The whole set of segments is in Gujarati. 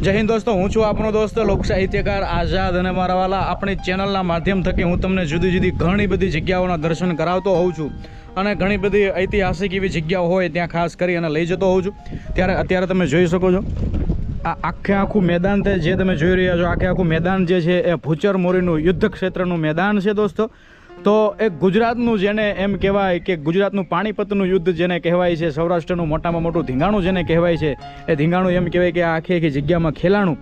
જય હિન્દ દોસ્તો, હું છું આપણો દોસ્ત લોક સાહિત્યકાર આઝાદ અને મારા વાલા આપણી ચેનલના માધ્યમ થકી હું તમને જુદી જુદી ઘણી બધી જગ્યાઓના દર્શન કરાવતો હોઉં છું અને ઘણી બધી ઐતિહાસિક એવી જગ્યાઓ હોય ત્યાં ખાસ કરી અને લઈ જતો હોઉં છું. ત્યારે અત્યારે તમે જોઈ શકો છો, આ આખે આખું મેદાન જે તમે જોઈ રહ્યા છો, આખે આખું મેદાન જે છે એ ભૂચર મોરીનું યુદ્ધ ક્ષેત્રનું મેદાન છે દોસ્તો. તો એક ગુજરાતનું જેને એમ કહેવાય કે ગુજરાતનું પાણીપતનું યુદ્ધ જેને કહેવાય છે, સૌરાષ્ટ્રનું મોટામાં મોટું ધીંગાણું જેને કહેવાય છે, એ ધીંગાણું એમ કહેવાય કે આ આખી આખી જગ્યામાં ખેલાણું.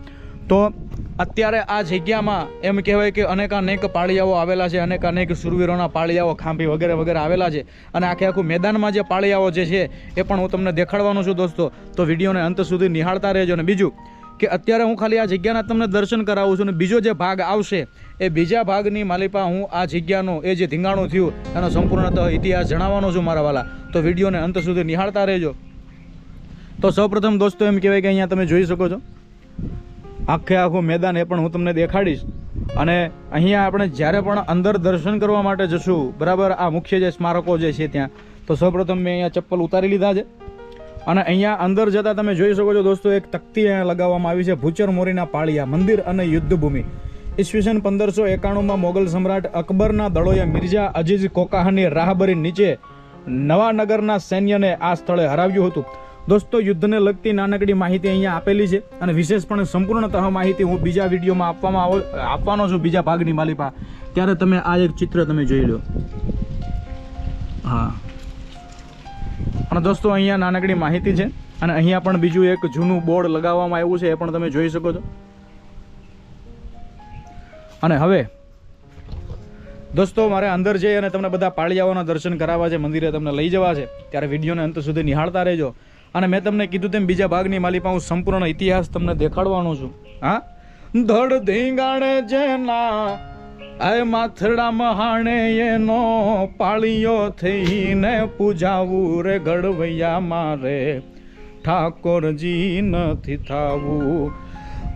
તો અત્યારે આ જગ્યામાં એમ કહેવાય કે અનેકાનેક પાળિયાઓ આવેલા છે, અનેકાનેક સુરવીરોના પાળિયાઓ, ખાંભી વગેરે વગેરે આવેલા છે અને આખે આખું મેદાનમાં જે પાળિયાઓ જે છે, એ પણ હું તમને દેખાડવાનો છું દોસ્તો. તો વિડીયોને અંત સુધી નિહાળતા રહેજો અને બીજું કે અત્યારે હું ખાલી આ જગ્યાના તમને દર્શન કરાવું છું અને બીજો જે ભાગ આવશે એ બીજા ભાગની માલિપા હું આ જગ્યાનો, એ જે ધીંગાણું થયું, એનો સંપૂર્ણતઃ ઇતિહાસ જણાવવાનો છું મારા વાલા. તો વિડીયોને અંત સુધી નિહાળતા રહેજો. તો સૌપ્રથમ દોસ્તો, એમ કહેવાય કે અહીંયા તમે જોઈ શકો છો. આખે આખું મેદાન એ પણ હું તમને દેખાડીશ. અને અહીંયા આપણે જ્યારે પણ અંદર દર્શન કરવા માટે જશું, બરાબર આ મુખ્ય જે સ્મારકો જે છે ત્યાં, તો સૌપ્રથમ મેં અહીંયા ચપ્પલ ઉતારી લીધા છે. અને અહીંયા અંદર જતાં તમે જોઈ શકો છો દોસ્તો, એક તકતી અહીંયા લગાવવામાં આવી છે, ભૂચર મોરીના પાળિયા, મંદિર અને યુદ્ધભૂમિ. ઈસવીસન પંદરસો એકાણુંમાં મોગલ સમ્રાટ અકબરના દળોએ મિર્ઝા અજીઝ કોકાહની રાહબરી નીચે નવાનગરના સૈન્યને આ સ્થળે હરાવ્યું હતું. દોસ્તો, યુદ્ધને લગતી નાનકડી માહિતી અહીંયા આપેલી છે અને વિશેષપણે સંપૂર્ણતઃ માહિતી હું બીજા વિડીયોમાં આપવામાં આવો આપવાનો છું, બીજા ભાગની માલિપા. ત્યારે તમે આ એક ચિત્ર તમે જોઈ લો. હા. અને દોસ્તો, અહીંયા નાનકડી માહિતી છે અને અહીંયા પણ બીજું એક જૂનું બોર્ડ લગાવવામાં આવ્યું છે, એ પણ તમે જોઈ શકો છો. અને હવે, દોસ્તો, મારે અંદર જઈ અને તમને બધા પાળિયાઓના દર્શન કરાવવા છે, મંદિરે તમને લઈ જવા છે. ત્યારે વિડીયોને અંત સુધી નિહાળતા રહેજો. અને મેં તમને કીધું તેમ બીજા ભાગની માલિપા હું સંપૂર્ણ ઇતિહાસ તમને દેખાડવાનો છું. હા? ધડ ધીંગાણે જેના આય માથડા મહાણે એનો પાળિયો થઈને પૂજાવું રે ગડવૈયા મારે. ઠાકોરજી નથી થાવું.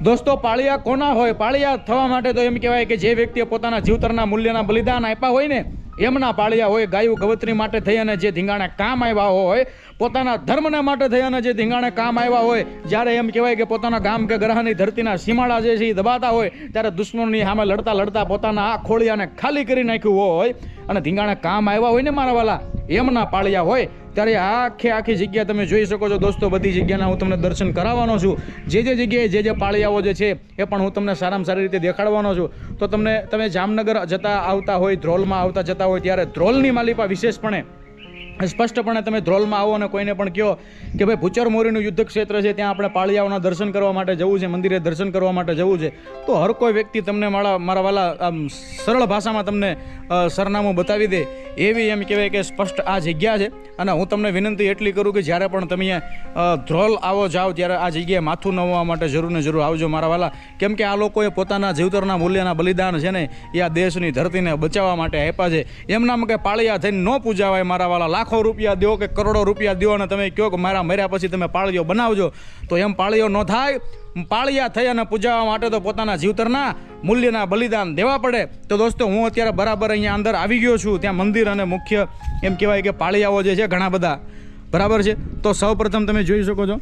દોસ્તો, પાળિયા કોના હોય? પાળિયા થવા માટે તો એમ કહેવાય કે જે વ્યક્તિએ પોતાના જીવતરના મૂલ્યના બલિદાન આપ્યા હોય ને, એમના પાળિયા હોય ગાયું ગવત્રી માટે થઈ અને જે ધીંગાણા કામ આવ્યા હોય પોતાના ધર્મના માટે થયાના જે ધીંગાણે કામ આવ્યા હોય, જ્યારે એમ કહેવાય કે પોતાના ગામ કે ગ્રહની ધરતીના સીમાડા જે છે એ દબાતા હોય, ત્યારે દુશ્મનની સામે લડતા લડતા પોતાના આ ખોળિયાને ખાલી કરી નાખ્યું હોય અને ધીંગાણે કામ આવ્યા હોય ને મારા વાલા એમના પાળિયા હોય, ત્યારે આખે આખી જગ્યા તમે જોઈ શકો છો દોસ્તો, બધી જગ્યાના હું તમને દર્શન કરાવવાનો છું. જે જે જગ્યાએ જે જે પાળિયાઓ જે છે, એ પણ હું તમને સારામાં સારી રીતે દેખાડવાનો છું. તો તમને, તમે જામનગર જતા આવતા હોય, ધ્રોલમાં આવતા જતા હોય, ત્યારે ધ્રોલની માલિપા વિશેષપણે સ્પષ્ટપણે તમે ધ્રોલમાં આવો અને કોઈને પણ કહો કે ભાઈ ભૂચર મોરીનું યુદ્ધ ક્ષેત્ર છે, ત્યાં આપણે પાળિયાઓના દર્શન કરવા માટે જવું છે, મંદિરે દર્શન કરવા માટે જવું છે. તો હર કોઈ વ્યક્તિ તમને મારા મારા વાલા, આમ, સરળ ભાષામાં તમને સરનામું બતાવી દે એવી એમ કહેવાય કે સ્પષ્ટ આ જગ્યા છે. અને હું તમને વિનંતી એટલી કરું કે જ્યારે પણ તમે ધ્રોલ આવો જાઓ ત્યારે આ જગ્યાએ માથું નવવા માટે જરૂર ને જરૂર આવજો મારા વાલા. કેમ કે આ લોકોએ પોતાના જીવતરના મૂલ્યના બલિદાન છે ને એ આ દેશની ધરતીને બચાવવા માટે આપ્યા છે. એમનામાં કે પાળિયા થઈને ન પૂજાવાય મારા વાલા. લાખો રૂપિયા દો કે કરોડો રૂપિયા દો અને તમે કહો કે મારા મર્યા પછી તમે પાળીઓ બનાવજો. તો એમ પાળીઓ ન થાય. પાળિયા થઈ અને પૂજાવા માટે તો પોતાના જીવતરના મૂલ્યના બલિદાન દેવા પડે. તો દોસ્તો, હું અત્યારે બરાબર અહીંયા અંદર આવી ગયો છું. ત્યાં મંદિર અને મુખ્ય એમ કહેવાય કે પાળિયાઓ જે છે ઘણા બધા. બરાબર છે? તો સૌપ્રથમ તમે જોઈ શકો છો.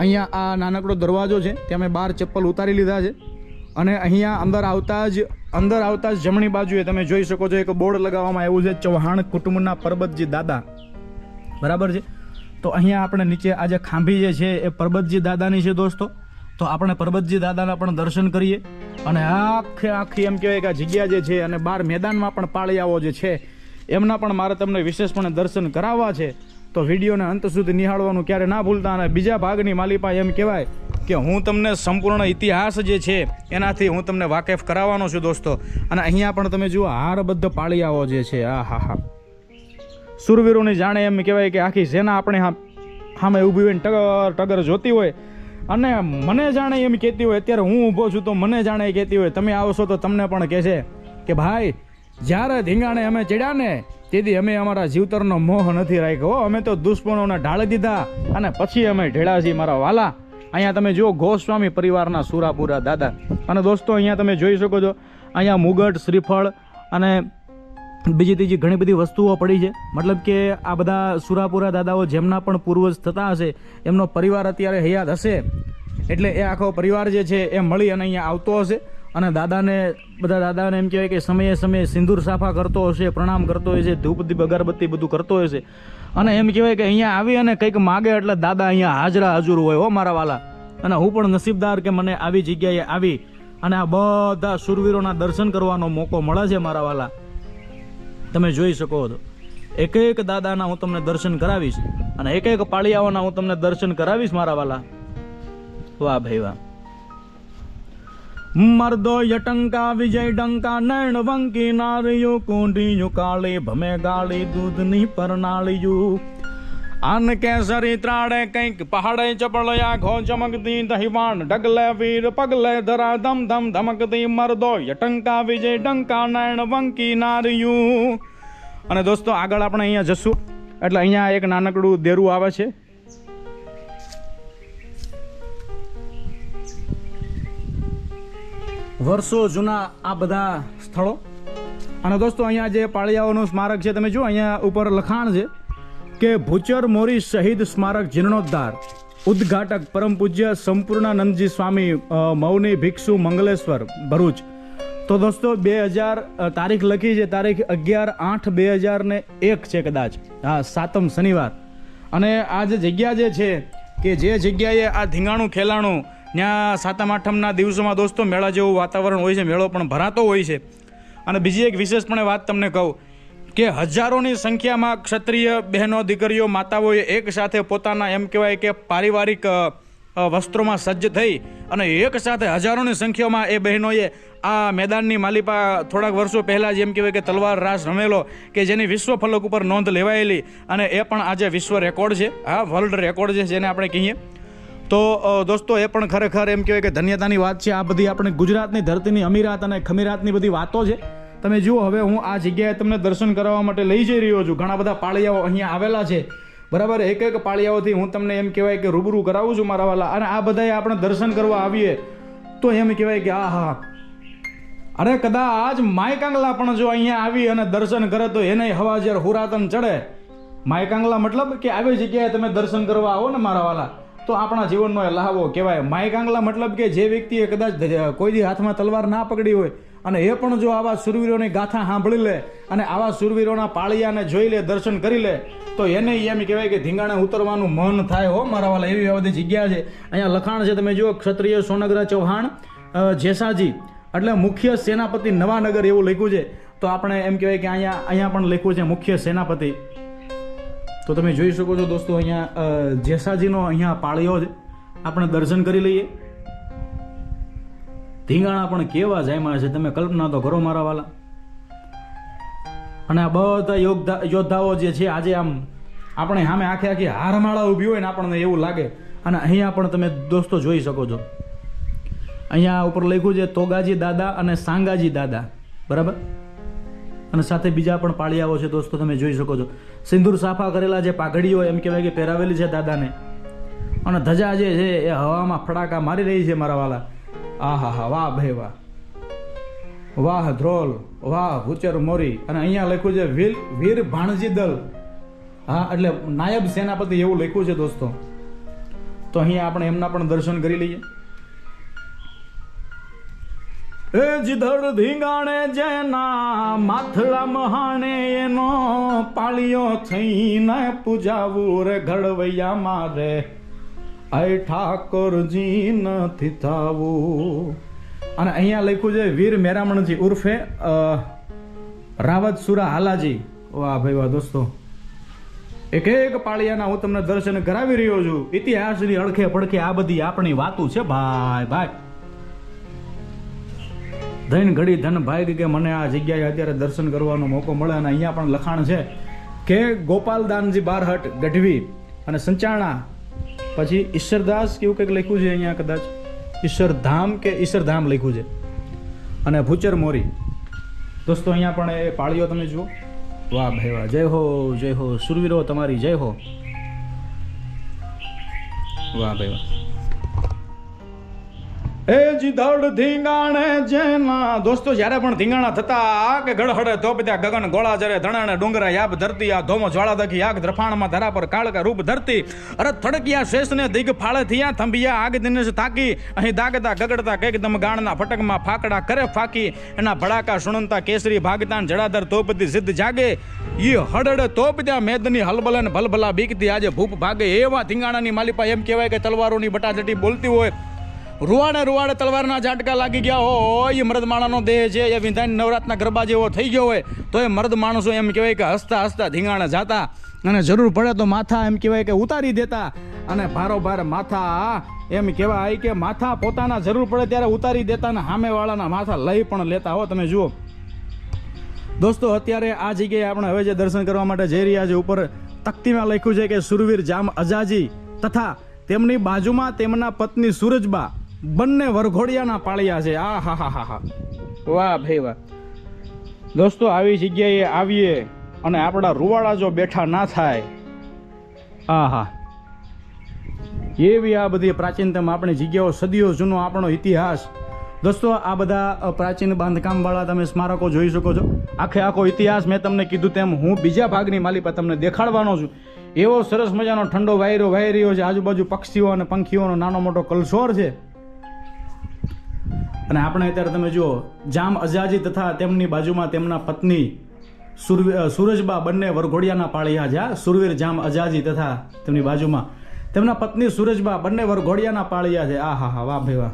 અહીંયા આ નાનકડો દરવાજો છે. ત્યાં મેં બાર ચપ્પલ ઉતારી લીધા છે. અને અહીંયા અંદર આવતા જ, અંદર આવતા જ જમણી બાજુએ તમે જોઈ શકો છો, એક બોર્ડ લગાવવામાં આવ્યું છે, ચૌહાણ કુટુંબના પરબતજી દાદા. બરાબર છે? તો અહીંયા આપણે નીચે આ જે ખાંભી જે છે, એ પરબતજી દાદાની છે દોસ્તો. તો આપણે પરબતજી દાદાના પણ દર્શન કરીએ. અને આખે આખી એમ કહેવાય કે આ જગ્યા જે છે અને બાર મેદાનમાં પણ પાળિયાઓ જે છે, એમના પણ મારે તમને વિશેષપણે દર્શન કરાવવા છે. તો વિડીયોને અંત સુધી નિહાળવાનું ક્યારે ના ભૂલતા અને બીજા ભાગની માલિપા એમ કહેવાય કે હું તમને સંપૂર્ણ ઇતિહાસ જે છે, એનાથી હું તમને વાકેફ કરાવવાનો છું દોસ્તો. અને અહીંયા પણ તમે જુઓ, હારબદ્ધ પાળિયાઓ જે છે, આ હા હા. સુરવીરોની જાણે એમ કહેવાય કે આખી સેના આપણે સામે ઊભી હોય ટગર ટગર જોતી હોય. અને મને જાણે એમ કહેતી હોય, અત્યારે હું ઊભો છું તો મને જાણે કહેતી હોય, તમે આવશો તો તમને પણ કહેશે કે ભાઈ, જ્યારે ધીંગાણે અમે ચડ્યા ને, તેથી અમે અમારા જીવતરનો મોહ નથી રાખ્યો. અમે તો દુશ્મનોને ઢાળી દીધા અને પછી અમે ઢેળા છીએ મારા વાલા. અહીંયા તમે જુઓ, ગોસ્વામી પરિવારના સુરાપુરા દાદા. અને દોસ્તો, અહીંયા તમે જોઈ શકો છો, અહીંયા મુગટ, શ્રીફળ અને બીજી ત્રીજી ઘણી બધી વસ્તુઓ પડી છે. મતલબ કે આ બધા સુરાપુરા દાદાઓ જેમના પણ પૂર્વજ થતા હશે, એમનો પરિવાર અત્યારે હયાત હશે. એટલે એ આખો પરિવાર જે છે, એ મળી અને અહીંયા આવતો હશે. અને દાદાને, બધા દાદાને એમ કહેવાય કે સમયે સમયે સિંદૂર સાફા કરતો હશે, પ્રણામ કરતો હશે ધૂપ દીપ અગરબત્તી બધું કરતો હશે. અને એમ કહેવાય કે અહીંયા આવી અને કંઈક માગે એટલે દાદા અહીંયા હાજરા હાજર હોય, હો મારા વાલા. અને હું પણ નસીબદાર કે મને આવી જગ્યાએ આવી અને આ બધા સુરવીરોના દર્શન કરવાનો મોકો મળે છે મારા વાલા. તમે જોઈ શકો છો. એક એક દાદાના હું તમને દર્શન કરાવીશ અને એક એક પાળિયાઓના હું તમને દર્શન કરાવીશ મારા વાલા. વાહ ભાઈ વાહ. મર્દો યટંકા વિજય ડંકા નૈણ વંકી નારિયું કુંડિયું કાળી ભમે ગાળી દૂધની પરનાળિયું આન કેસરી ત્રાડે કંઈક પહાડે ચપળયા ઘો ચમકતી દહીવાણ ડગલે વીર પગલે ધરા ધમ ધમ ધમકતી મર્દો યટંકા વિજય ડંકા નૈણ વંકી નારિયું અને દોસ્તો, આગળ આપણે અહીંયા જશું. એટલે અહીંયા એક નાનકડું દેરું આવે છે. વર્ષો જૂના આ બધા સ્થળો. અને દોસ્તો, અહીંયા જે પાળિયાઓનું સ્મારક છે, તમે જો અહીંયા ઉપર લખાણ છે કે ભૂચર મોરી શહીદ સ્મારક જીર્ણોદ્ધાર. ઉદ્ઘાટક પરમ પૂજ્ય સંપૂર્ણાનંદજી સ્વામી મૌની ભિક્ષુ મંગલેશ્વર, ભરૂચ. તો દોસ્તો, બે હજાર તારીખ લખી છે, તારીખ અગિયાર આઠ બે હજાર ને એક છે કદાચ. હા સાતમ શનિવાર. અને આ જે જગ્યા જે છે, કે જે જગ્યાએ આ ધીંગાણું ખેલાણું ત્યાં સાતમ, આઠમના દિવસોમાં દોસ્તો મેળા જેવું વાતાવરણ હોય છે, મેળો પણ ભરાતો હોય છે. અને બીજી એક વિશેષપણે વાત તમને કહું કે હજારોની સંખ્યામાં ક્ષત્રિય બહેનો, દીકરીઓ, માતાઓએ એક સાથે પોતાના એમ કહેવાય કે પારિવારિક વસ્ત્રોમાં સજ્જ થઈ અને એક સાથે હજારોની સંખ્યામાં એ બહેનોએ આ મેદાનની માલિપા થોડાક વર્ષો પહેલાં જ એમ કહેવાય કે તલવાર રાસ રમેલો કે જેની વિશ્વ ફલક ઉપર નોંધ લેવાયેલી અને એ પણ આજે વિશ્વ રેકોર્ડ છે. હા વર્લ્ડ રેકોર્ડ છે જેને આપણે કહીએ. તો દોસ્તો, એ પણ ખરેખર એમ કહેવાય કે ધન્યતાની વાત છે. આ બધી આપણે ગુજરાતની ધરતીની અમીરાત અને ખમીરાતની બધી વાતો છે. તમે જુઓ, હવે હું આ જગ્યાએ તમને દર્શન કરવા માટે લઈ જઈ રહ્યો છું. ઘણા બધા પાળિયાઓ અહીંયા આવેલા છે. બરાબર, એક એક પાળિયાઓથી હું તમને એમ કહેવાય કે રૂબરૂ કરાવું છું મારા વાલા. અને આ બધાએ આપણે દર્શન કરવા આવીએ તો એમ કહેવાય કે આ હા અરે કદાચ માય કાંગલા પણ જો અહીંયા આવી અને દર્શન કરે તો એને હવા જ્યારે હુરાતન ચડે. માય કાંગલા મતલબ કે આવી જગ્યાએ તમે દર્શન કરવા આવો ને મારા વાલા. તો આપણા જીવનનો એ લહાવો કહેવાય. માય કાંગલા મતલબ કે જે વ્યક્તિએ કદાચ કોઈ હાથમાં તલવાર ના પકડી હોય, અને એ પણ જો આવા સુરવીરોની ગાથા સાંભળી લે, અને આવા સુરવીરોના પાળિયાને જોઈ લે, દર્શન કરી લે, તો એને એમ કહેવાય કે ધીંગાણે ઉતરવાનું મન થાય હો. મારા વાલા, એવી બધી જગ્યા છે. અહીંયા લખાણ છે, તમે જુઓ, ક્ષત્રિય સોનગરા ચૌહાણ જેસાજી. એટલે મુખ્ય સેનાપતિ નવાનગર એવું લખ્યું છે. તો આપણે એમ કહેવાય કે અહીંયા અહીંયા પણ લખ્યું છે મુખ્ય સેનાપતિ. તો તમે જોઈ શકો છો દોસ્તો અહીંયા જેસાજીનો અહીંયા પાળિયો જ આપણે દર્શન કરી લઈએ. ધીંગાણા પણ કેવા જાયમાં છે તમે કલ્પના તો કરો મારા વાલા. અને આ બધા યોદ્ધા યોદ્ધાઓ જે છે આજે આમ આપણે સામે આખે આખી હારમાળા ઊભી હોય ને આપણને એવું લાગે. અને અહીંયા પણ તમે દોસ્તો જોઈ શકો છો. અહીંયા ઉપર લખ્યું છે તોગાજી દાદા અને સાંગાજી દાદા. બરાબર? અને સાથે બીજા પણ પાળિયાઓ છે દોસ્તો તમે જોઈ શકો છો. સિંદૂર સાફા કરેલા જે પાઘડીઓ એમ કહેવાય કે પહેરાવેલી છે દાદાને. અને ધજા જે છે એ હવામાં ફડાકા મારી રહી છે મારા વાલા. આ હા હા વાહ ભાઈ, વાહ. વાહ ધ્રોલ, વાહ ભૂચર મોરી. અને અહીંયા લખ્યું છે વીર વીર ભાણજી દલ. હા, એટલે નાયબ સેનાપતિ એવું લખ્યું છે દોસ્તો. તો અહીંયા આપણે એમના પણ દર્શન કરી લઈએ. જીધડ ધીંગાણે જેના માથડા મહાણે એનો પાળિયો થઈને પૂજાવું રે ઘડવૈયા મારે. આય ઠાકોરજી નથી થાવું અને અહીંયા લખ્યું છે, વીર મેરામણજી ઉર્ફે રાવત સુરા હાલાજી. વાહ ભાઈ, વાહ દોસ્તો. એક એક પાળિયાના હું તમને દર્શન કરાવી રહ્યો છું. ઇતિહાસની અડખે પડખે આ બધી આપણી વાતું છે. ભાઈ ભાઈ ધન ઘડી ધન ભાઈ કે મને આ જગ્યાએ અત્યારે દર્શન કરવાનો મોકો મળે અને અહીંયા પણ લખાણ છે કે ગોપાલદાનજી બારહટ, ગઢવી અને સંચાણા. પછી ઈશ્વરદાસ કેવું કંઈક લખ્યું છે અહીંયા કદાચ? ઈશ્વરધામ કે ઈશ્વરધામ લખ્યું છે? અને ભૂચર મોરી. દોસ્તો, અહીંયા પણ એ પાળીઓ તમે જુઓ. વાહ ભાઈ વાહ. જય હો જય હો. સુરવીરો તમારી, જય હો. વાહ ભાઈ વાહ. એ જી ધડ ધીંગાણે જેના દોસ્તો, જ્યારે પણ ધીંગાણા થતા કે ગળહડે તો બધા ગગન ગોળા જરે ધણાણે, ડુંગરા યાબ ધરતી, આ ધોમો જ્વાળા દખી આગ દ્રફાણમાં ધરા પર કાળકા રૂપ ધરતી. અરે થડકિયા શેષને દિગ ફાળે થયા, થંભિયા આગ દિનેશ થાકી. અહીં દાગતા, ગગડતા કંઈક દમ ગાણના ફટકમાં ફાકડા કરે ફાકી. એના ભડાકા સુણંતા કેસરી ભાગતાન જડાધર તોપતી સિદ્ધ જાગે. ઈ હડડ તોપત્યા મેદની હલબલન ભલભલા બીકતી. આજે ભૂપ ભાગે એવા ધીંગાણાની માલિપા એમ કહેવાય કે તલવારોની બટાજટી બોલતી હોય. રૂવાડે રૂવાડે તલવારના ઝાટકા લાગી ગયા હોય એ મર્દ દેહ છે, એ વિંધાની નવરાતના ગરબા જેવો થઈ ગયો હોય, તો એ મર્દ માણસો એમ કહેવાય કે હસતા હસતા ધીંગાણે જાતા અને જરૂર પડે તો માથા એમ કહેવાય કે ઉતારી દેતા અને ભારોભાર માથા એમ કહેવાય કે માથા પોતાના જરૂર પડે ત્યારે ઉતારી દેતા અને સામેવાળાના માથા લઈ પણ લેતા હો. તમે જુઓ. દોસ્તો, અત્યારે આ જગ્યાએ આપણે હવે જે દર્શન કરવા માટે જઈ રહ્યા છે, ઉપર તકતીમાં લખ્યું છે કે સુરવીર જામ અજાજી તથા તેમની બાજુમાં તેમના પત્ની સૂરજબા બંને વરઘોડિયાના પાળિયા છે. આ હા હા હા હા. વાહ, ભાઈ વાહ. દોસ્તો, આવી જગ્યાએ આવીએ અને આપણા રૂવાળા જો બેઠા ના થાય. આ હા. એવી આ બધી પ્રાચીનતમ આપણી જગ્યાઓ, સદીઓ જૂનો આપણો ઇતિહાસ. દોસ્તો, આ બધા પ્રાચીન બાંધકામવાળા તમે સ્મારકો જોઈ શકો છો. આખે આખો ઇતિહાસ મેં તમને કીધું તેમ હું બીજા ભાગની માલિપા તમને દેખાડવાનો છું. એવો સરસ મજાનો ઠંડો વાયરો વાયરીઓ છે. આજુબાજુ પક્ષીઓ અને પંખીઓનો નાનો મોટો કલસોર છે. અને આપણે અત્યારે તમે જુઓ, જામ અજાજી તથા તેમની બાજુમાં તેમના પત્ની સૂરજબા બંને વરઘોડિયાના પાળિયા હા? સુરવીર જામ અજાજી તથા તેમની બાજુમાં. તેમના પત્ની સૂરજબા બંને વરઘોડિયાના પાળિયા છે. આ, હા હા, વાહ, ભાઈ, વાહ.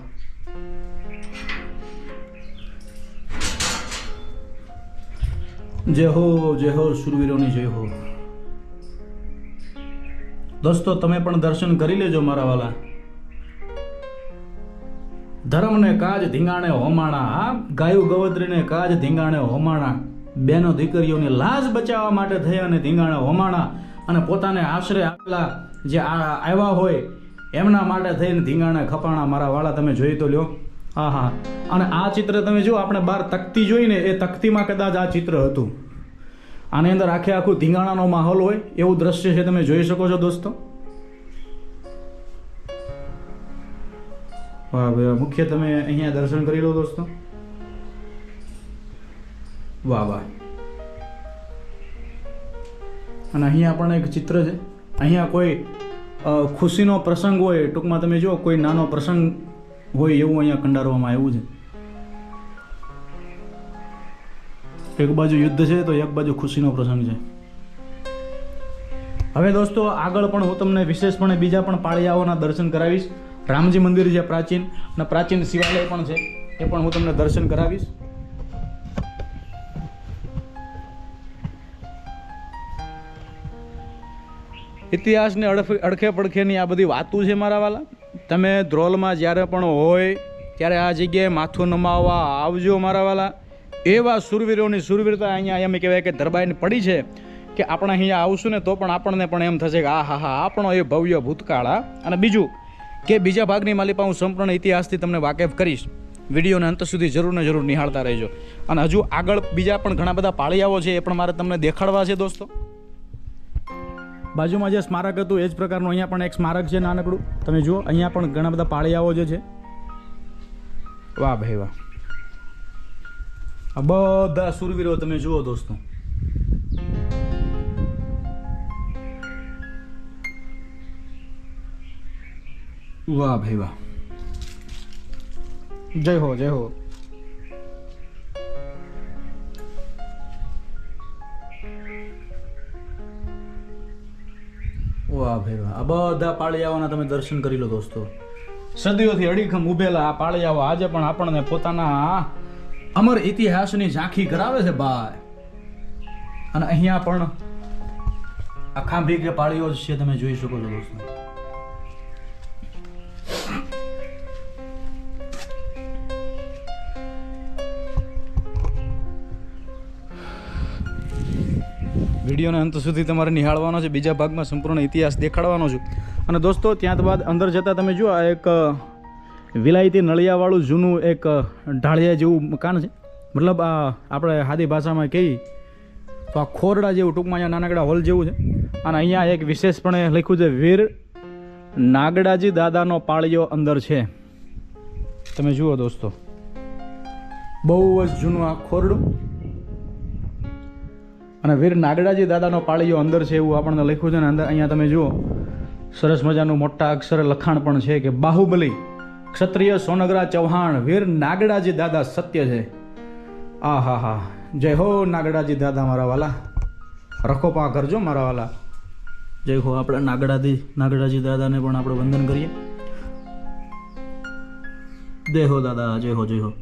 જય હો જય હો, સુરવીરોની જય હો. દોસ્તો, તમે પણ દર્શન કરી લેજો મારા વાલા. ધર્મને કાજ ધીંગાણે હોમાણા. આ ગાયું ગવત્રીને કાજ ધીંગાણે હોમાણા. બેનો દીકરીઓની લાજ બચાવવા માટે થઈ અને ધીંગાણે હોમાણા અને પોતાને આશરે આવેલા જે આવ્યા હોય, એમના માટે થઈને ધીંગાણે ખપાણા. મારા વાળા તમે જોઈ તો લ્યો. હા હા અને આ ચિત્ર તમે જો આપણે બહાર તકતી જોઈને એ તકતીમાં કદાચ આ ચિત્ર હતું. આની અંદર આખે આખું ધીંગાણાનો માહોલ હોય એવું દ્રશ્ય છે, તમે જોઈ શકો છો દોસ્તો. મુખ્ય તમે અહીંયા દર્શન કરી લો દોસ્તો. વાહ વાહ. અને અહીંયા પણ એક ચિત્ર છે. અહીંયા કોઈ ખુશીનો પ્રસંગ હોય, ટૂંકમાં તમે જુઓ, કોઈ નાનો પ્રસંગ હોય એવું અહીંયા કંડારવામાં આવ્યું છે. એક બાજુ યુદ્ધ છે તો એક બાજુ ખુશીનો પ્રસંગ છે. હવે દોસ્તો આગળ પણ હું તમને વિશેષપણે બીજા પણ પાળિયાઓના દર્શન કરાવીશ. રામજી મંદિર છે પ્રાચીન અને પ્રાચીન શિવાલય પણ છે, એ પણ હું તમને દર્શન કરાવીશ. ઇતિહાસને અડખે પડખેની આ બધી વાતો છે મારા વાલા. તમે ધ્રોલમાં જ્યારે પણ હોય, ત્યારે આ જગ્યાએ માથું નમાવવા આવજો મારા વાલા. એવા સુરવીરોની સુરવીરતા અહીંયા એમ કહેવાય કે દરબારની પડી છે કે આપણે અહીંયા આવશું ને તો પણ આપણને પણ એમ થશે કે આ હા હા, આપણો એ ભવ્ય ભૂતકાળ અને બીજું કે બીજા ભાગની માલિપા હું સંપૂર્ણ ઇતિહાસથી તમને વાકેફ કરીશ. વિડીયોને અંત સુધી જરૂર ને જરૂર નિહાળતા રહેજો. અને હજુ આગળ બીજા પણ ઘણા બધા પાળિયાઓ છે એ પણ મારે તમને દેખાડવા છે દોસ્તો. બાજુમાં જે સ્મારક હતું, એ જ પ્રકારનું અહીંયા પણ એક સ્મારક છે નાનકડું. તમે જુઓ, અહીંયા પણ ઘણા બધા પાળિયાઓ જે છે. વાહ ભાઈ વાહ. આ બધા સુરવીરો તમે જુઓ દોસ્તો. વાહ ભાઈ વાહ જય હો જય હો વાહ ભાઈ વાહ આ બધા પાળિયાઓના તમે દર્શન કરી લો દોસ્તો. સદીઓથી અડીખમ ઉભેલા આ પાળિયાઓ આજે પણ આપણને પોતાના અમર ઇતિહાસની ઝાંખી કરાવે છે ભાઈ. અને અહીંયા પણ આ ખાંભી કે પાળીઓ જ છે તમે જોઈ શકો છો દોસ્તો. વિડીયોને અંત સુધી તમારે નિહાળવાનો છે. બીજા ભાગમાં સંપૂર્ણ ઇતિહાસ દેખાડવાનો છું. અને દોસ્તો ત્યારબાદ અંદર જતાં તમે જુઓ, આ એક વિલાયતી નળિયાવાળું જૂનું એક ઢાળિયા જેવું મકાન છે. મતલબ, આ, આપણે હાદી ભાષામાં કહીએ, તો આ ખોરડા જેવું, ટૂંકમાં અહીંયા નાનકડા હોલ જેવું છે. અને અહીંયા એક વિશેષપણે લખ્યું છે, વીર નાગડાજી દાદાનો પાળિયો અંદર છે. તમે જુઓ દોસ્તો. બહુ જ જૂનું આ ખોરડું. અને વીર નાગડાજી દાદાનો પાળીઓ અંદર છે એવું આપણને લખ્યું છે ને અંદર અહીંયા તમે જુઓ. સરસ મજાનું મોટા અક્ષરે લખાણ પણ છે કે બાહુબલી, ક્ષત્રિય સોનગરા ચૌહાણ, વીર નાગડાજી દાદા સત્ય છે. આ હા. હા જય હો નાગડાજી દાદા મારા વાલા. રખો પા કરજો મારા વાલા. જય હો આપણે નાગડાજી નાગડાજી દાદાને પણ આપણે વંદન કરીએ. જય હો દાદા, જય હો જય હો.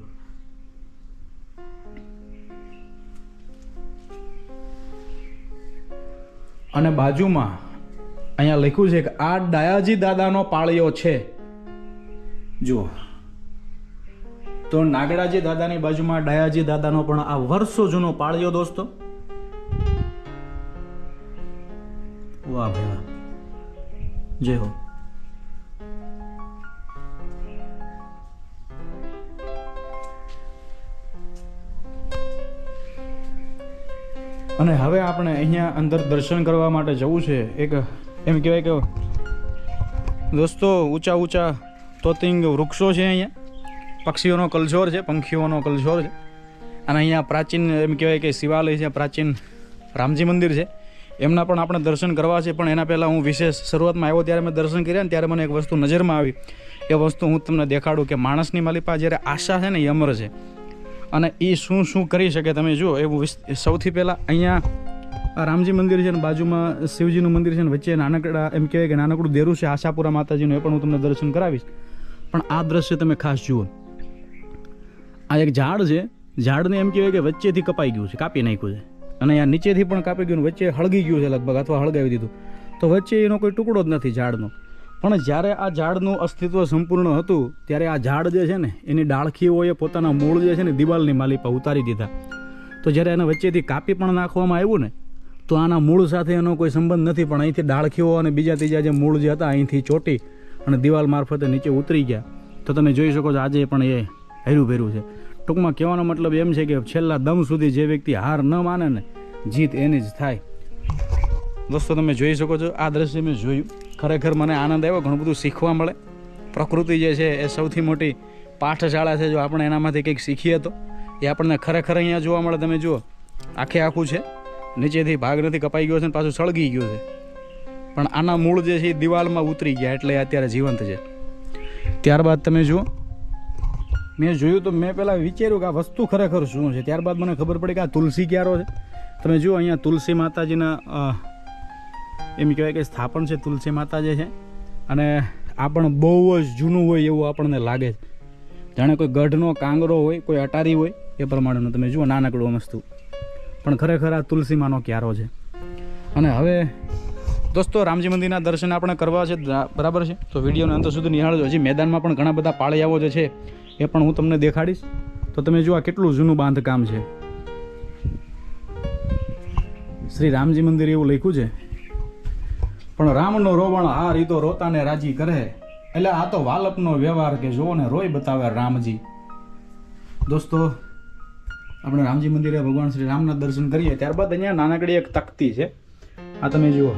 અને બાજુમાં અહીંયા લખ્યું છે કે આ ડાયાજી દાદાનો પાળિયો છે. જુઓ. તો નાગડાજી દાદાની બાજુમાં ડાયાજી દાદાનો પણ આ વર્ષો જૂનો પાળિયો દોસ્તો. વાહ ભાઈ વાહ. જય હો. અને હવે આપણે અહીંયા અંદર દર્શન કરવા માટે જવું છે. એક એમ કહેવાય કે દોસ્તો, ઊંચા ઊંચા તોતિંગ વૃક્ષો છે અહીંયા. પક્ષીઓનો કલઝોર છે, પંખીઓનો કલઝોર છે. અને અહીંયા પ્રાચીન એમ કહેવાય કે શિવાલય છે, પ્રાચીન રામજી મંદિર છે. એમના પણ આપણે દર્શન કરવા છે, પણ એના પહેલાં હું વિશેષ શરૂઆતમાં આવ્યો ત્યારે મેં દર્શન કર્યા ને ત્યારે મને એક વસ્તુ નજરમાં આવી. એ વસ્તુ હું તમને દેખાડું કે માણસની માલિપા જ્યારે આશા છે ને એ અમર છે. અને એ શું શું કરી શકે તમે જુઓ, એવું સૌથી પહેલાં અહીંયા આ રામજી મંદિર છે ને, બાજુમાં શિવજીનું મંદિર છે ને, વચ્ચે નાનકડા, એમ કહેવાય કે નાનકડું દેરું છે, આશાપુરા માતાજીનું, એ પણ હું તમને દર્શન કરાવીશ. પણ આ દ્રશ્ય તમે ખાસ જુઓ. આ એક ઝાડ છે, ઝાડને એમ કહેવાય કે વચ્ચેથી કપાઈ ગયું છે, કાપી નાખ્યું છે. અને અહીંયા નીચેથી પણ કાપી ગયું વચ્ચે હળગી ગયું છે લગભગ, અથવા હળગાવી દીધું. તો વચ્ચે એનો કોઈ ટુકડો જ નથી ઝાડનો. પણ જ્યારે આ ઝાડનું અસ્તિત્વ સંપૂર્ણ હતું, ત્યારે આ ઝાડ જે છે ને, એની ડાળખીઓએ પોતાના મૂળ જે છે ને, દિવાલની માલિપા ઉતારી દીધા. તો જ્યારે એને વચ્ચેથી કાપી પણ નાખવામાં આવ્યું ને, તો આના મૂળ સાથે એનો કોઈ સંબંધ નથી, પણ અહીંથી ડાળખીઓ અને બીજા ત્રીજા જે મૂળ જે હતા, અહીંથી ચોટી અને દિવાલ મારફતે નીચે ઉતરી ગયા. તો તમે જોઈ શકો છો, આજે પણ એ હેરું ભેરું છે. ટૂંકમાં કહેવાનો મતલબ એમ છે કે છેલ્લા દમ સુધી જે વ્યક્તિ હાર ન માને ને, જીત એની જ થાય. દોસ્તો, તમે જોઈ શકો છો, આ દ્રશ્ય મેં જોયું. ખરેખર મને આનંદ આવ્યો, ઘણું બધું શીખવા મળે. પ્રકૃતિ જે છે એ સૌથી મોટી પાઠશાળા છે, જો આપણે એનામાંથી કંઈક શીખીએ તો. એ આપણને ખરેખર અહીંયા જોવા મળે. તમે જુઓ, આખે આખું છે. નીચેથી ભાગ નથી કપાઈ ગયો છે ને પાછું સળગી ગયું છે. પણ આના મૂળ જે છે એ દિવાલમાં ઉતરી ગયા, એટલે અત્યારે જીવંત છે. ત્યારબાદ તમે જુઓ, મેં જોયું તો મેં પહેલાં વિચાર્યું કે આ વસ્તુ ખરેખર શું છે? ત્યારબાદ મને ખબર પડી કે આ તુલસી ક્યારો છે? તમે જુઓ, અહીંયા તુલસી માતાજીના એમ કહેવાય કે સ્થાપન છે તુલસી માતા જે છે. અને આ પણ બહુ જ જૂનું હોય એવું આપણને લાગે છે. જાણે કોઈ ગઢનો કાંગરો હોય, કોઈ અટારી હોય, એ પ્રમાણેનું તમે જુઓ નાનકડું વસ્તુ. પણ ખરેખર આ તુલસીમાનો ક્યારો છે. અને હવે દોસ્તો, રામજી મંદિરના દર્શન આપણે કરવા છે બરાબર છે? તો વિડીયોને અંત સુધી નિહાળજો. હજી મેદાનમાં પણ ઘણા બધા પાળિયાઓ જે છે, એ પણ હું તમને દેખાડીશ. તો તમે જુઓ કેટલું જૂનું બાંધકામ છે. શ્રી રામજી મંદિર એવું લખ્યું છે. પણ રામનો રોવણ આ રીતો રોતાને રાજી કરે. એટલે આ તો વાલપનો વ્યવહાર કે જુઓ ને રોય બતાવે રામજી. દોસ્તો, આપણે રામજી મંદિરે ભગવાન શ્રી રામના દર્શન કરીએ, ત્યારબાદ અહીંયા નાનકડી એક તકતી છે. આ તમે જુઓ.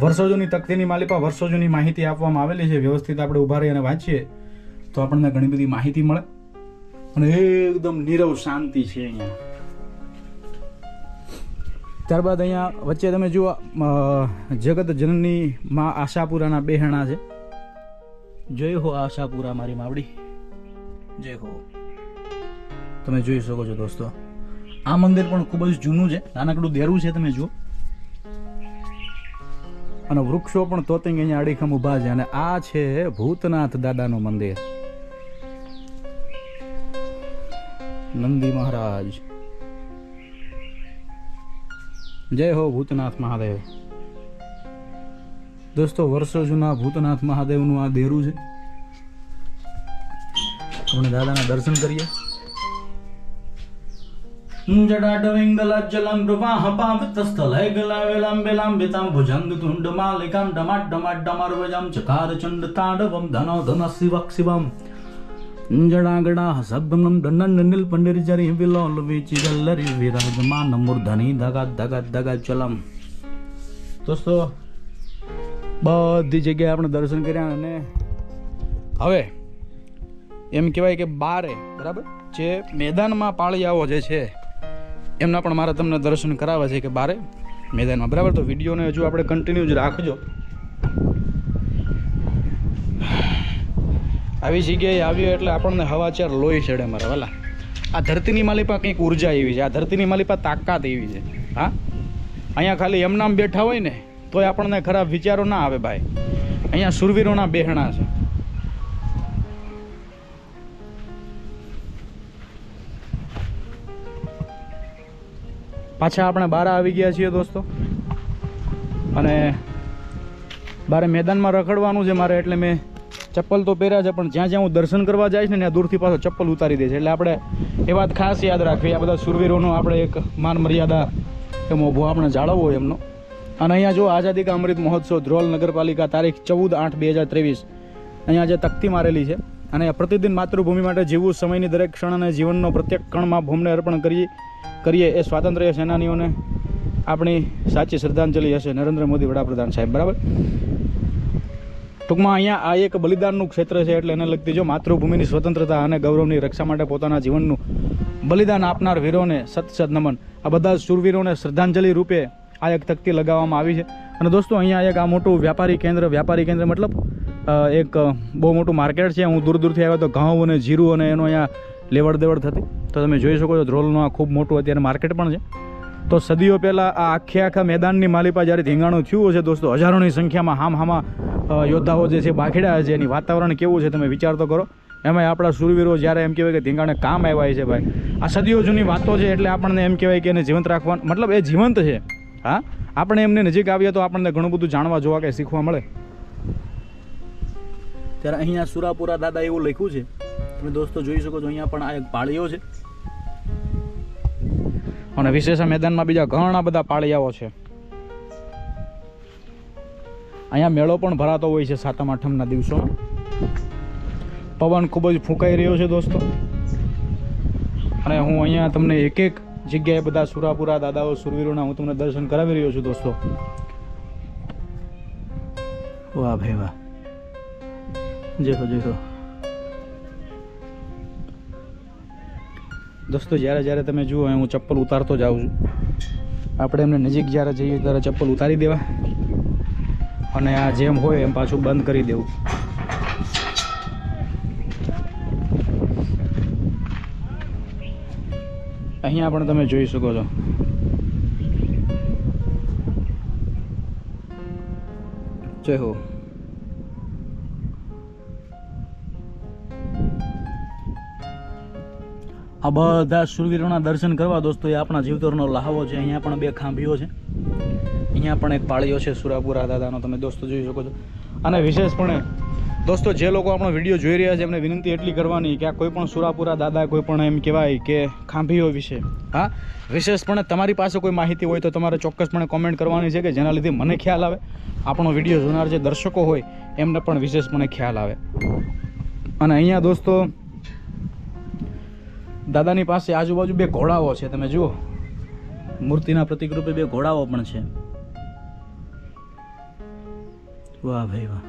વર્ષો જૂની તકતીની માલિપા વર્ષો જૂની માહિતી આપવામાં આવેલી છે. વ્યવસ્થિત આપણે ઊભા રહી અને વાંચીએ, તો આપણને ઘણી બધી માહિતી મળે. અને એકદમ નીરવ શાંતિ છે અહીંયા. ત્યારબાદ અહીંયા વચ્ચે તમે જુઓ જગત જનની માં આશાપુરાના બેહણા છે. જય હો આશાપુરા મારી માવડી. જય હો. તમે જોઈ શકો છો દોસ્તો. આ મંદિર પણ ખૂબ જ જૂનું છે. નાનકડું દેરું છે, તમે જુઓ. અને વૃક્ષો પણ તોતિંગ અહીંયા અડીખમ ઊભા છે. અને આ છે ભૂતનાથ દાદાનું મંદિર. નંદી મહારાજ. જય હો ભૂતનાથ મહાદેવ. દોસ્તો, વર્ષો જૂના ભૂતનાથ મહાદેવનું આ દેરું છે. આપણે દાદાના દર્શન કરીએ. જડાડવિંગલજ્જલમ પ્રવાહ પાવિતસ્થલય બેલાંબિતામ ભુજંગ તુંડ ડમાટ ડમર્વજમ ચકાર ચંડ તાંડવમ ધનો ધન શિવક શિવમ. જડાગડા சப்தம் દંડન નીલ પંડિર જરી વિલોલ વિચી விராஜமா વિરાજમાન ધની ધગા ધગા ધગા ચલમ દોસ્તો બધી જગ્યાએ આપણે દર્શન કર્યા અને હવે એમ કહેવાય કે બારે બરાબર જે મેદાનમાં પાળિયાઓ જે છે એમના પણ મારા તમને દર્શન કરાવવા છે કે બારે મેદાનમાં બરાબર તો વિડીયોને હજુ આપણે કન્ટિન્યુ જ રાખજો આવી જગ્યાએ આવ્યો એટલે આપણને હવાચાર લોહી ચડે મારા, વાલા. આ ધરતીની માલિપા કંઈક ઊર્જા એવી છે. આ ધરતીની માલિપા તાકાત એવી છે. હા? અહીંયા ખાલી એમનામ બેઠા હોય ને, તોય આપણને ખરાબ વિચારો ના આવે ભાઈ. અહીંયા સુરવીરોના બેહણા છે. પાછા આપણે બહાર આવી ગયા છીએ દોસ્તો. અને બારે મેદાનમાં રખડવાનું છે મારે એટલે મેં ચપ્પલ તો પહેર્યા છે, પણ જ્યાં જ્યાં હું દર્શન કરવા જઈશ ને, ત્યાં દૂરથી પાછો ચપ્પલ ઉતારી દે છે. એટલે આપણે એ વાત ખાસ યાદ રાખવી. આ બધા સુરવીરોનો આપણે એક માન મર્યાદા એ મોભો આપણે જાળવવો એમનો. અને અહીંયા જો આઝાદી કા અમૃત મહોત્સવ, ધ્રોલ નગરપાલિકા તારીખ ચૌદ આઠ બે હજાર ત્રેવીસ. અહીંયા જે તકતી મારેલી છે. અને પ્રતિદિન માતૃભૂમિ માટે જીવવું સમયની દરેક ક્ષણ અને જીવનનો પ્રત્યેક કણમાં ભૂમને અર્પણ કરીએ કરીએ એ સ્વાતંત્ર્ય સેનાનીઓને આપણી સાચી શ્રદ્ધાંજલિ હશે. નરેન્દ્ર મોદી વડાપ્રધાન સાહેબ, બરાબર? ટૂંકમાં અહીંયા આ એક બલિદાનનું ક્ષેત્ર છે એટલે એને લગતી જો માતૃભૂમિની સ્વતંત્રતા અને ગૌરવની રક્ષા માટે પોતાના જીવનનું બલિદાન આપનાર વીરોને સત સત નમન. આ બધા શૂરવીરોને શ્રદ્ધાંજલિ રૂપે આ એક તકતી લગાવવામાં આવી છે. અને દોસ્તો, અહીંયા એક આ મોટું વ્યાપારી કેન્દ્ર વ્યાપારી કેન્દ્ર મતલબ એક બહુ મોટું માર્કેટ છે. હું દૂર દૂરથી આવ્યો તો ઘઉં અને જીરું અને એનો અહીંયા લેવડ દેવડ થતી. તો તમે જોઈ શકો છો, ધ્રોલનું આ ખૂબ મોટું અત્યારે માર્કેટ પણ છે. તો સદીઓ પહેલાં આ આખે આખા મેદાનની માલિપા જ્યારે ધીંગાણું થયું છે દોસ્તો, હજારોની સંખ્યામાં હામ હામા યોદ્ધાઓ જે છે બાખેડા છે, એની વાતાવરણ કેવું છે તમે વિચાર તો કરો. એમાંય આપણા સુરવીરો જ્યારે એમ કહેવાય કે ધીંગાણે કામ આવ્યા છે ભાઈ. આ સદીઓ જૂની વાતો છે એટલે આપણને એમ કહેવાય કે એને જીવંત રાખવાનું મતલબ એ જીવંત છે. હા? આપણે એમને નજીક આવીએ તો આપણને ઘણું બધું જાણવા, જોવા કે શીખવા મળે. ત્યારે અહીંયા સુરાપુરા દાદા એવું લખ્યું છે. તમે દોસ્તો જોઈ શકો છો, અહીંયા પણ આ એક પાળીઓ છે. અને વિશેષ મેદાનમાં બીજા ઘણા બધા પાળિયાઓ છે. અહીંયા મેળો પણ ભરાતો હોય છે સાતમ, આઠમના દિવસોમાં પવન ખૂબ જ ફૂંકાઈ રહ્યો છે દોસ્તો. અને હું અહીંયા તમને એક એક જગ્યાએ બધા સુરાપુરા દાદાઓ, સુરવીરોના હું તમને દર્શન કરાવી રહ્યો છું દોસ્તો. વાહ ભાઈ વાહ. જય હો દોસ્તો, જ્યારે જ્યારે તમે જુઓ હું ચપ્પલ ઉતારતો જાઉં છું. આપણે એમને નજીક જ્યારે જઈએ ત્યારે ચપ્પલ ઉતારી દેવા. અને આ જેમ હોય એમ પાછું બંધ કરી દેવું. અહીંયા પણ તમે જોઈ શકો છો. જય હો. આ બધા શૂરવીરોના દર્શન કરવા દોસ્તો, એ આપણા જીવતરનો લહાવો છે. અહીંયા પણ બે ખાંભીઓ છે. અહીંયા પણ એક પાળીઓ છે, સુરાપુરા દાદાનો, તમે દોસ્તો જોઈ શકો છો. અને વિશેષપણે, દોસ્તો, જે લોકો આપણો વીડિયો જોઈ રહ્યા છે, એમને વિનંતી એટલી કરવાની કે આ કોઈ પણ સુરાપુરા દાદા, કોઈ પણ એમ કહેવાય કે ખાંભીઓ વિશે. હા? વિશેષપણે તમારી પાસે કોઈ માહિતી હોય તો તમારે ચોક્કસપણે કોમેન્ટ કરવાની છે કે જેના લીધે મને ખ્યાલ આવે. આપણો વીડિયો જોનાર જે દર્શકો હોય, એમને પણ વિશેષપણે ખ્યાલ આવે. અને અહીંયા દોસ્તો દાદાની પાસે આજુબાજુ બે ઘોડાઓ છે, તમે જુઓ. મૂર્તિના પ્રતિક રૂપે બે ઘોડાઓ પણ છે. વાહ ભાઈ વાહ.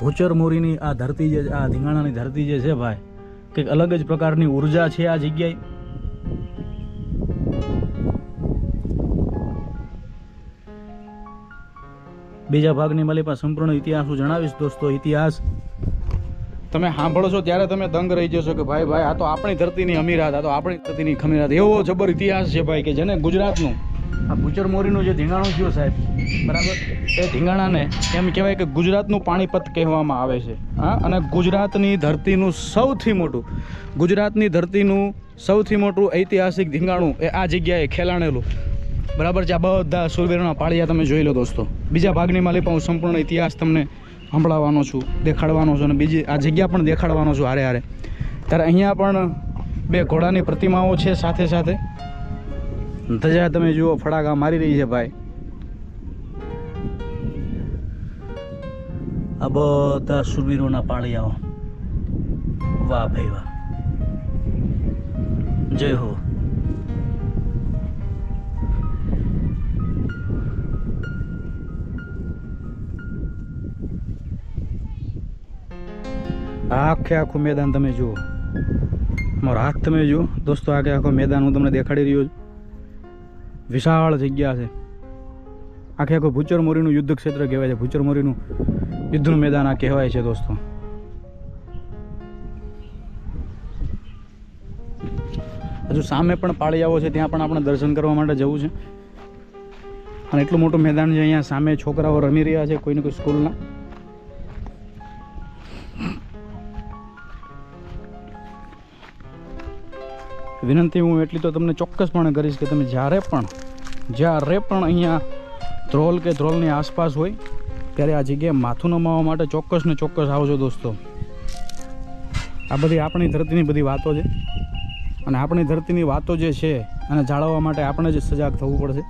ભૂચર મોરીની આ ધરતી જે, આ ધીંગાણાની ધરતી જે છે ભાઈ, કંઈક અલગ જ પ્રકારની ઊર્જા છે આ જગ્યાએ. બીજા ભાગની માલી પાસે સંપૂર્ણ ઇતિહાસ હું જણાવીશ દોસ્તો, ઇતિહાસ તમે સાંભળો છો ત્યારે તમે દંગ રહી જશો કે ભાઈ ભાઈ, આ તો આપણી ધરતીની અમીરાત, આ તો આપણી ધરતીની ખમીરાત. એવો જબર ઇતિહાસ છે ભાઈ કે જેને ગુજરાતનું, આ ગુજર મોરીનું જે ધીંગાણું થયું સાહેબ, બરાબર? એ ધીંગાણાને એમ કહેવાય કે ગુજરાતનું પાણીપત કહેવામાં આવે છે. હા? અને ગુજરાતની ધરતીનું સૌથી મોટું, ગુજરાતની ધરતીનું સૌથી મોટું ઐતિહાસિક ધીંગાણું એ આ જગ્યાએ ખેલાણેલું. બરાબર છે? આ બધા સુરવીરના પાળિયા તમે જોઈ લો દોસ્તો. બીજા ભાગની માલી હું સંપૂર્ણ ઇતિહાસ તમને સંભળાવવાનો છું, દેખાડવાનો છું અને બીજી આ જગ્યા પણ દેખાડવાનો છું હારે હારે. ત્યારે અહીંયા પણ બે ઘોડાની પ્રતિમાઓ છે સાથે સાથે. ધજા તમે જુઓ, ફડાકા મારી રહી છે ભાઈ. આ બધા સુરવીરોના પાળિયાઓ. વાહ ભાઈ વાહ. જય હો. આખે આખું મેદાન તમે જુઓ. મારો હાથ તમે જુઓ. દોસ્તો, આખે આખો મેદાન હું તમને દેખાડી રહ્યો છું. વિશાળ જગ્યા છે. આખે આખું ભૂચર મોરીનું યુદ્ધ ક્ષેત્ર કહેવાય છે. ભૂચર મોરીનું યુદ્ધનું મેદાન આ કહેવાય છે, દોસ્તો. હજુ સામે પણ પાળિયાઓ છે, ત્યાં પણ આપણે દર્શન કરવા માટે જવું છે. અને એટલું મોટું મેદાન છે, અહીંયા સામે છોકરાઓ રમી રહ્યા છે, કોઈને કોઈ સ્કૂલના. વિનંતી હું એટલી તો તમને ચોક્કસપણે કરીશ કે તમે જ્યારે પણ જ્યારે પણ અહીંયા ધ્રોલ કે ધ્રોલની આસપાસ હોય, ત્યારે આ જગ્યાએ માથું નમાવવા માટે ચોક્કસ ને ચોક્કસ આવજો દોસ્તો. આ બધી આપણી ધરતીની બધી વાતો છે. અને આપણી ધરતીની વાતો જે છે અને જાળવવા માટે આપણે જ સજાગ થવું પડશે.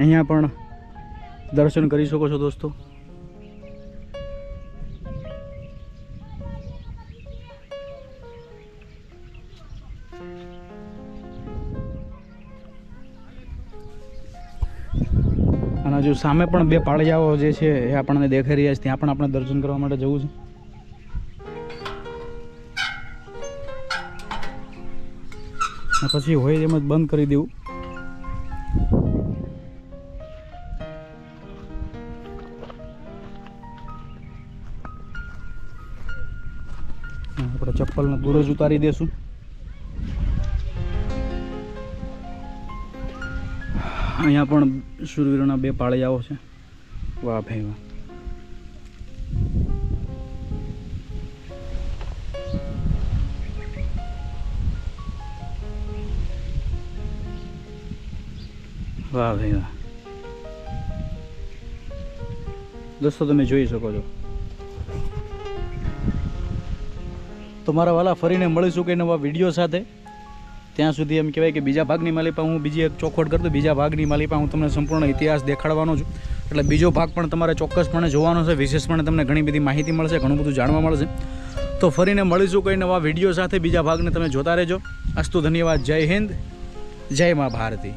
અહીંયા પણ દર્શન કરી શકો છો દોસ્તો. સામે પણ બે પાળિયાઓ જે છે એ આપણને દેખાઈ રહ્યા છે. ત્યાં પણ આપણે દર્શન કરવા માટે જવું છે. પછી હોય એમ જ બંધ કરી દેવું. આપણે ચપ્પલને દૂર જ ઉતારી દેશું. અહીંયા પણ શૂરવીરોના બે પાળિયાઓ છે. વાહ ભાઈ વાહ. વાહ ભાઈ વાહ. દોસ્તો, તમે જોઈ શકો છો. તો મારા વાલા, ફરીને મળીશું કે નવા વીડિયો સાથે. ત્યાં સુધી એમ કહેવાય કે બીજા ભાગની માલિપા હું બીજી એક ચોખવટ કરતો બીજા ભાગની માલિપા હું તમને સંપૂર્ણ ઇતિહાસ દેખાડવાનો છું. એટલે બીજો ભાગ પણ તમારે ચોક્કસપણે જોવાનો છે. વિશેષપણે તમને ઘણી બધી માહિતી મળશે, ઘણું બધું જાણવા મળશે. તો ફરીને મળીશું કોઈ નવા વીડિયો સાથે. બીજા ભાગને તમે જોતા રહેજો. અસ્તુ ધન્યવાદ. જય હિન્દ. જય મા ભારતી.